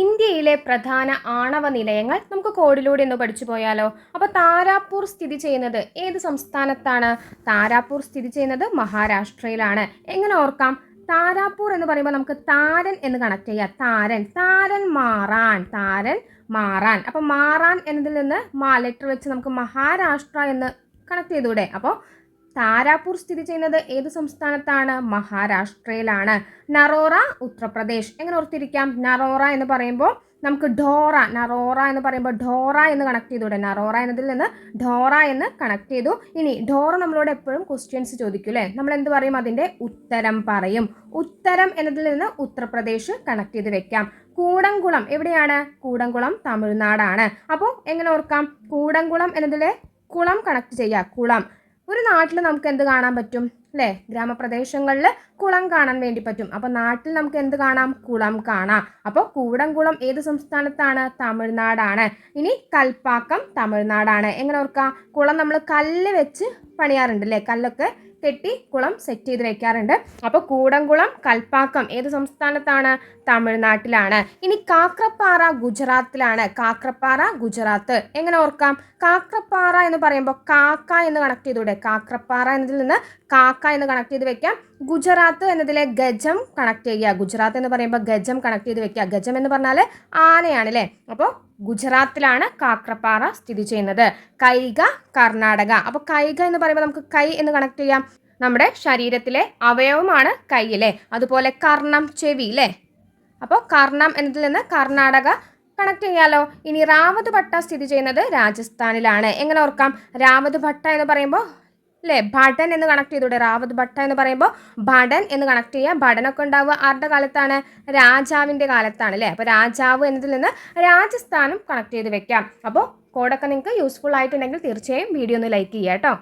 ഇന്ത്യയിലെ പ്രധാന ആണവ നിലയങ്ങൾ നമുക്ക് കോഡിലൂടെ ഒന്ന് പഠിച്ചു പോയാലോ? അപ്പോൾ താരാപൂർ സ്ഥിതി ചെയ്യുന്നത് ഏത് സംസ്ഥാനത്താണ്? താരാപൂർ സ്ഥിതി ചെയ്യുന്നത് മഹാരാഷ്ട്രയിലാണ്. എങ്ങനെ ഓർക്കാം? താരാപൂർ എന്ന് പറയുമ്പോൾ നമുക്ക് താരൻ എന്ന് കണക്ട് ചെയ്യാം. താരൻ താരൻ മാറാൻ താരൻ മാറാൻ. അപ്പോൾ മാറാൻ എന്നതിൽ നിന്ന് മാ ലെറ്റർ വെച്ച് നമുക്ക് മഹാരാഷ്ട്ര എന്ന് കണക്ട് ചെയ്തൂടെ അപ്പോൾ താരാപൂർ സ്ഥിതി ചെയ്യുന്നത് ഏത് സംസ്ഥാനത്താണ്? മഹാരാഷ്ട്രയിലാണ്. നറോറ ഉത്തർപ്രദേശ്. എങ്ങനെ ഓർത്തിരിക്കാം? നറോറ എന്ന് പറയുമ്പോൾ നമുക്ക് ഡോറ നറോറ എന്ന് പറയുമ്പോൾ ഡോറ എന്ന് കണക്ട് ചെയ്തൂടെ നറോറ എന്നതിൽ നിന്ന് ഡോറ എന്ന് കണക്ട് ചെയ്തു. ഇനി ഡോറ നമ്മളോട് എപ്പോഴും ക്വസ്റ്റ്യൻസ് ചോദിക്കും അല്ലേ? നമ്മൾ എന്ത് പറയും? അതിന്റെ ഉത്തരം പറയും. ഉത്തരം എന്നതിൽ നിന്ന് ഉത്തർപ്രദേശ് കണക്ട് ചെയ്ത് വെക്കാം. കൂടംകുളം എവിടെയാണ്? കൂടംകുളം തമിഴ്നാടാണ്. അപ്പോൾ എങ്ങനെ ഓർക്കാം? കൂടംകുളം എന്നതിലെ കുളം കണക്ട് ചെയ്യുക. കുളം. നാട്ടിൽ നമുക്ക് എന്ത് കാണാൻ പറ്റും? അല്ലേ? ഗ്രാമപ്രദേശങ്ങളിൽ കുളം കാണാൻ വേണ്ടി പറ്റും. അപ്പോൾ നാട്ടിൽ നമുക്ക് എന്ത് കാണാം? കുളം കാണാം. അപ്പോൾ കൂടംകുളം ഏത് സംസ്ഥാനത്താണ്? തമിഴ്നാടാണ്. ഇനി കൽപ്പാക്കം തമിഴ്നാടാണ്. എങ്ങനെ ഓർക്കാം? കുളം നമ്മൾ കല്ല് വെച്ച് പണിയാറുണ്ട് അല്ലേ? കല്ലൊക്കെ കെട്ടി കുളം സെറ്റ് ചെയ്ത് വെക്കാറുണ്ട്. അപ്പോൾ കൂടംകുളം കൽപ്പാക്കം ഏത് സംസ്ഥാനത്താണ്? തമിഴ്നാട്ടിലാണ്. ഇനി കാക്രപ്പാറ ഗുജറാത്തിലാണ്. കാക്രപ്പാറ ഗുജറാത്ത്. എങ്ങനെ ഓർക്കാം? കാക്രപ്പാറ എന്ന് പറയുമ്പോൾ കാക്ക എന്ന് കണക്ട് ചെയ്തൂടെ? കാക്രപ്പാറ എന്നതിൽ നിന്ന് കാക്ക എന്ന് കണക്ട് ചെയ്ത് വെക്കാം. ഗുജറാത്ത് എന്നതിലെ ഗജം കണക്ട് ചെയ്യുക. ഗുജറാത്ത് എന്ന് പറയുമ്പോൾ ഗജം കണക്ട് ചെയ്ത് വെക്കുക. ഗജം എന്ന് പറഞ്ഞാൽ ആനയാണ് അല്ലേ അപ്പോൾ ഗുജറാത്തിലാണ് കാക്രപ്പാറ സ്ഥിതി ചെയ്യുന്നത്. കൈക കർണാടക. അപ്പോൾ കൈക എന്ന് പറയുമ്പോൾ നമുക്ക് കൈ എന്ന് കണക്ട് ചെയ്യാം. നമ്മുടെ ശരീരത്തിലെ അവയവമാണ് കൈ അല്ലേ അതുപോലെ കർണം ചെവി അല്ലേ അപ്പോൾ കർണം എന്നതിൽ നിന്ന് കർണാടക കണക്ട് ചെയ്യാലോ. ഇനി റാവത് ഭട്ട സ്ഥിതി ചെയ്യുന്നത് രാജസ്ഥാനിലാണ്. എങ്ങനെ ഓർക്കാം? രാവത് ഭട്ട എന്ന് പറയുമ്പോൾ അല്ലേ ഭടൻ എന്ന് കണക്ട് ചെയ്തൂടെ? റാവത് ഭട്ട എന്ന് പറയുമ്പോൾ ഭടൻ എന്ന് കണക്ട് ചെയ്യുക ഭടനൊക്കെ ഉണ്ടാവുക ആരുടെ കാലത്താണ്? രാജാവിന്റെ കാലത്താണ് അല്ലേ അപ്പോൾ രാജാവ് എന്നതിൽ നിന്ന് രാജസ്ഥാനും കണക്ട് ചെയ്ത് വെക്കാം. അപ്പോൾ കോഡൊക്കെ നിങ്ങൾക്ക് യൂസ്ഫുൾ ആയിട്ടുണ്ടെങ്കിൽ തീർച്ചയായും വീഡിയോ ഒന്ന് ലൈക്ക് ചെയ്യാം കേട്ടോ